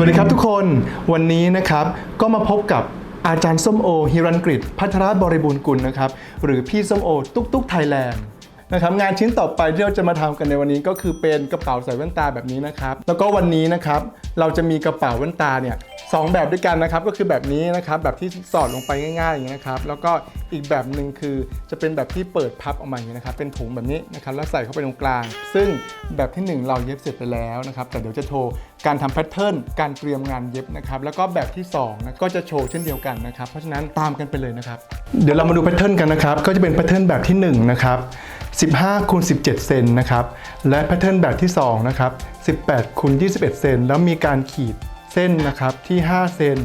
วัสดีครับทุกคนวันนี้นะครับก็มาพบกับอาจารย์ส้มโอฮิรันกฤษพัทรบริบูรณ์กุลนะครับหรือพี่ส้มโอตุ๊กตุ๊กไทยแลนด์นะครับงานชิ้นต่อไปที่เราจะมาทำกันในวันนี้ก็คือเป็นกระเป๋าใส่แว่นตาแบบนี้นะครับ แล้วก็วันนี้นะครับเราจะมีกระเป๋าแว่นตาเนี่ยสองแบบด้วยกันนะครับก็คือแบบนี้นะครับแบบที่สอดลงไปง่ายๆอย่างนี้ยนะครับแล้วก็ อีกแบบหนึ่งคือจะเป็นแบบที่เปิดพับออกมาอย่างนี้นะครับเป็นถุงแบบนี้นะครับแล้วใส่เข้าไปตรงกลาง ซึ่งแบบที่หนึ่งเราเย็บเสร็จไปแล้วนะครับแต่เดี๋ยวจะโชว์การทำแพทเทิร์นการเตรียมงานเย็บนะครับแล้วก็แบบที่2นะก็จะโชว์เช่นเดียวกันนะครับเพราะฉะนั้นตามกันไปเลยนะครับเดี๋ยวเรามาดูแพทเทิร์นกันนะครับก็จะเป็นแพทเทิร์นแบบที่1นะครับ15คูณ17 เซนนะครับและแพทเทิร์นแบบที่2นะครับ18คูณ21 เซนแล้วมีการขีดเส้นนะครับที่ 5 เซน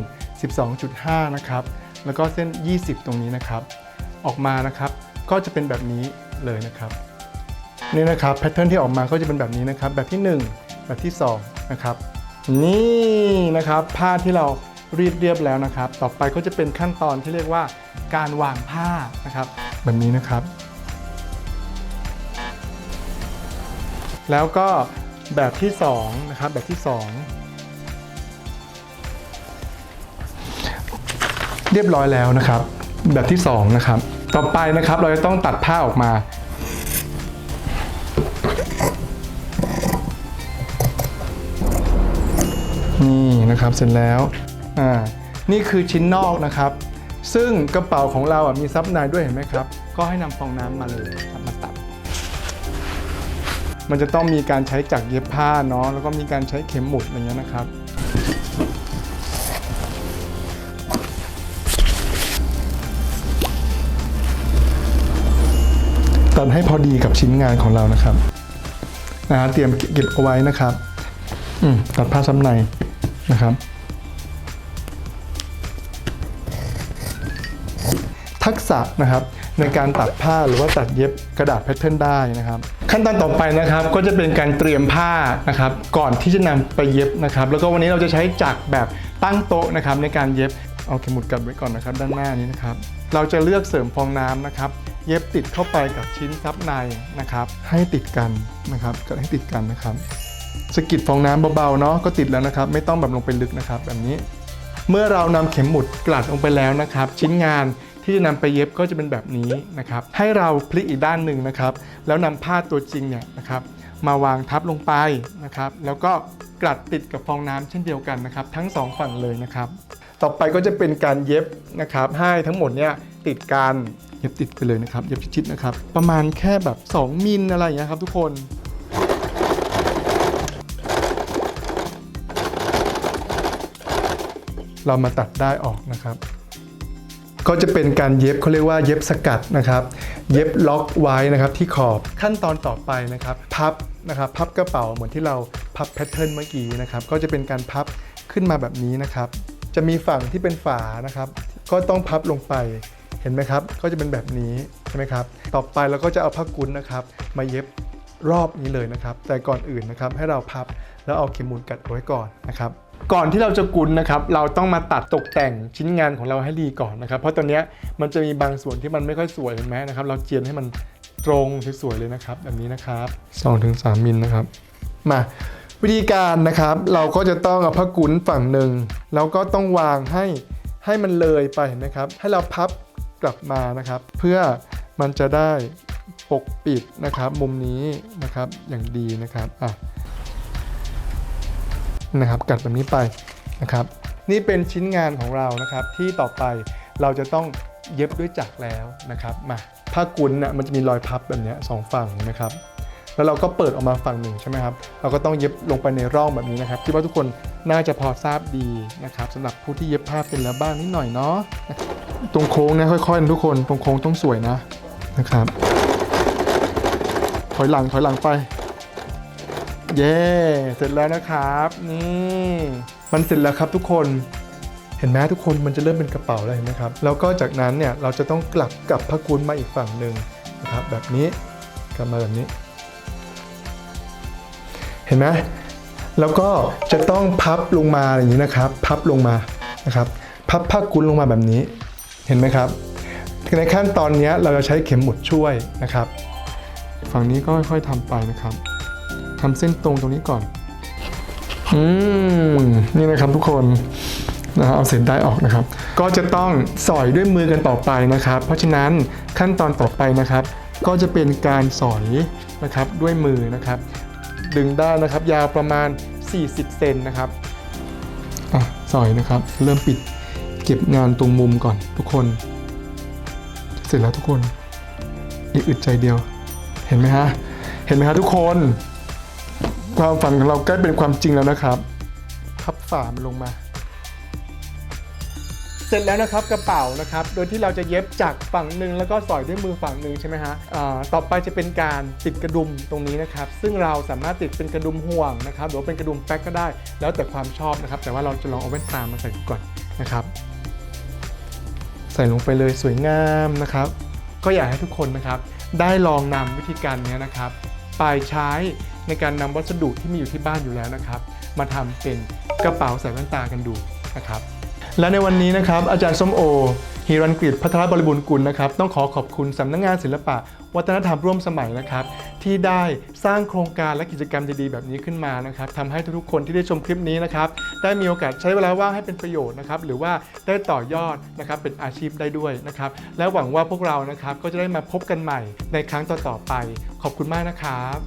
12.5 นะครับ แล้วก็เส้น 20 ตรงนี้นะครับ ออกมานะครับก็จะเป็นแบบนี้เลยนะครับนี่นะครับแพทเทิร์นที่ออกมาก็จะเป็นแบบนี้นะครับ แบบที่ 1 แบบที่ 2 นะครับนี่นะครับผ้าที่เรารีดเรียบแล้วนะครับ ต่อไปก็จะเป็นขั้นตอนที่เรียกว่าการวางผ้านะครับ แบบนี้นะครับ แล้วก็แบบที่2นะครับแบบที่ 2 เรียบร้อยแล้วนะครับ แบบที่2นะครับ ต่อไปนะครับเราจะต้องตัดผ้าออกมานี่นะครับเสร็จแล้วอ่านี่คือชิ้นนอกนะครับ ซึ่งกระเป๋าของเราอะมีซับในด้วยเห็นไหมครับ ก็ให้นำฟองน้ำมาเลยครับมาตัด มันจะต้องมีการใช้จักรเย็บผ้าเนาะแล้วก็มีการใช้เข็มหมุดอย่างเงี้ยนะครับ ตัดให้พอดีกับชิ้นงานของเรานะครับนะฮะเตรียมเก็บเอาไว้นะครับอืมตัดผ้าซ้ำในนะครับ ทักษะนะครับในการตัดผ้าหรือว่าตัดเย็บกระดาษแพทเทิร์นได้นะครับ ขั้นตอนต่อไปนะครับก็จะเป็นการเตรียมผ้านะครับ ก่อนที่จะนำไปเย็บนะครับ แล้วก็วันนี้เราจะใช้จักรแบบตั้งโต๊ะนะครับ ในการเย็บเอาเข็มหมุดกลับไว้ก่อนนะครับ ด้านหน้านี้นะครับ เราจะเลือกเสริมฟองน้ำนะครับ เย็บติดเข้าไปกับชิ้นซับในนะครับ ให้ติดกันนะครับก็ให้ติดกันนะครับสกิดฟองน้ำเบาๆเนาะก็ติดแล้วนะครับ ไม่ต้องแบบลงไปลึกนะครับ แบบนี้ เมื่อเรานำเข็มหมุดกลัดลงไปแล้วนะครับ ชิ้นงานที่จะนำไปเย็บก็จะเป็นแบบนี้นะครับ ให้เราพลิกอีกด้านหนึ่งนะครับ แล้วนำผ้าตัวจริงเนี่ยนะครับ มาวางทับลงไปนะครับ แล้วก็กลัดติดกับฟองน้ำเช่นเดียวกันนะครับ ทั้งสองฝั่งเลยนะครับ ต่อไปก็จะเป็นการเย็บนะครับ ให้ทั้งหมดเนี่ยติดกัน ย็บติดไปเลยนะครับเย็บชิดๆนะครับ ประมาณแค่แบบ 2มิลอะไรอย่างเงี้ยครับทุกคนเรามาตัดได้ออกนะครับ ก็จะเป็นการเย็บเขาเรียกว่าเย็บสกัดนะครับ เย็บล็อกไว้นะครับที่ขอบขั้นตอนต่อไปนะครับ พับนะครับ พับกระเป๋าเหมือนที่เราพับแพทเทิร์นเมื่อกี้นะครับ ก็จะเป็นการพับขึ้นมาแบบนี้นะครับ จะมีฝั่งที่เป็นฝานะครับ ก็ต้องพับลงไป เห็นไหมครับ ก็จะเป็นแบบนี้ใช่ไหมครับ ต่อไปเราก็จะเอาผ้ากุ้นนะครับ มาเย็บรอบนี้เลยนะครับ แต่ก่อนอื่นนะครับให้เราพับแล้วเอาเข็มหมุนกัดเอาไว้ก่อนนะครับ ก่อนที่เราจะกุนนะครับ เราต้องมาตัดตกแต่งชิ้นงานของเราให้ดีก่อนนะครับ เพราะตอนนี้มันจะมีบางส่วนที่มันไม่ค่อยสวยเห็นไหมนะครับ เราเจียนให้มันตรงสวยๆเลยนะครับ แบบนี้นะครับ2-3มิลนะครับ มาวิธีการนะครับเราก็จะต้องเอาผ้ากุ้นฝั่งหนึ่งแล้วก็ต้องวางให้ให้มันเลยไปเห็นไหมครับ ให้เราพับ กลับมานะครับ เพื่อมันจะได้ปกปิดนะครับ มุมนี้นะครับอย่างดีนะครับอะนะครับ กัดแบบนี้ไปนะครับ นี่เป็นชิ้นงานของเรานะครับที่ต่อไปเราจะต้องเย็บด้วยจักรแล้วนะครับมาผ้ากุนน่ะมันจะมีรอยพับแบบนี้สองฝั่งนะครับ แล้วเราก็เปิดออกมาฝั่งหนึ่งใช่ไหมครับเราก็ต้องเย็บลงไปในร่องแบบนี้นะครับคิดว่าทุกคนน่าจะพอทราบดีนะครับสำหรับผู้ที่เย็บผ้าเป็นแล้วบ้างนิดหน่อยเนาะ ตรงโค้งนะค่อยๆนะทุกคน ตรงโค้งต้องสวยนะนะครับ ถอยหลังถอยหลังไป เย้เสร็จแล้วนะครับ นี่มันเสร็จแล้วครับทุกคนเห็นไหมทุกคนมันจะเริ่มเป็นกระเป๋าแล้วเห็นไหมครับแล้วก็จากนั้นเนี่ยเราจะต้องกลับกับผ้ากุ้นมาอีกฝั่งหนึ่งนะครับแบบนี้กลับมาแบบนี้ เห็นไหมแล้วก็จะต้องพับลงมาอย่างนี้นะครับ พับลงมานะครับ พับผ้ากุ้นลงมาแบบนี้ เห็นไหมครับ ในขั้นตอนนี้เราจะใช้เข็มหมุดช่วยนะครับ ฝั่งนี้ก็ค่อยๆทำไปนะครับทำเส้นตรงตรงนี้ก่อน อืม นี่นะครับทุกคนนะครับเอาเศษได้ออกนะครับ ก็จะต้องสอยด้วยมือกันต่อไปนะครับ เพราะฉะนั้นขั้นตอนต่อไปนะครับ ก็จะเป็นการสอยนะครับด้วยมือนะครับ ดึงได้านนะครับยาวประมาณ 40 เซนนะครับอะสอยนะครับ เริ่มปิด เก็บงานตรงมุมก่อนทุกคน เสร็จแล้วทุกคน อีกอึดใจเดียว เห็นไหมฮะ เห็นไหมฮะทุกคน ความฝันของเราใกล้เป็นความจริงแล้วนะครับ พับฝามันลงมา เสร็จแล้วนะครับกระเป๋านะครับ โดยที่เราจะเย็บจากฝั่งหนึ่งแล้วก็สอยด้วยมือฝั่งหนึ่งใช่ไหมฮะอ่าต่อไปจะเป็นการติดกระดุมตรงนี้นะครับ ซึ่งเราสามารถติดเป็นกระดุมห่วงนะครับ หรือว่าเป็นกระดุมแป๊กก็ได้ แล้วแต่ความชอบนะครับ แต่ว่าเราจะลองเอาแว่นตามาใส่ก่อนนะครับ ใส่ลงไปเลยสวยงามนะครับ ก็อยากให้ทุกคนนะครับ ได้ลองนำวิธีการนี้นะครับ ไปใช้ในการนำวัสดุที่มีอยู่ที่บ้านอยู่แล้วนะครับ มาทำเป็นกระเป๋าใส่แว่นตากันดูนะครับ และในวันนี้นะครับอาจารย์ส้มโอ ฮิรันกฤษพัทรบริบูรณ์กุลนะครับต้องขอขอบคุณสำนักงานศิลปะ วัฒนธรรมร่วมสมัยนะครับ ที่ได้สร้างโครงการและกิจกรรมดีๆแบบนี้ขึ้นมานะครับทำให้ทุกๆคนที่ได้ชมคลิปนี้นะครับได้มีโอกาสใช้เวลาว่างให้เป็นประโยชน์นะครับหรือว่าได้ต่อยอดนะครับเป็นอาชีพได้ด้วยนะครับและหวังว่าพวกเรานะครับก็จะได้มาพบกันใหม่ในครั้งต่อๆไป ขอบคุณมากนะครับ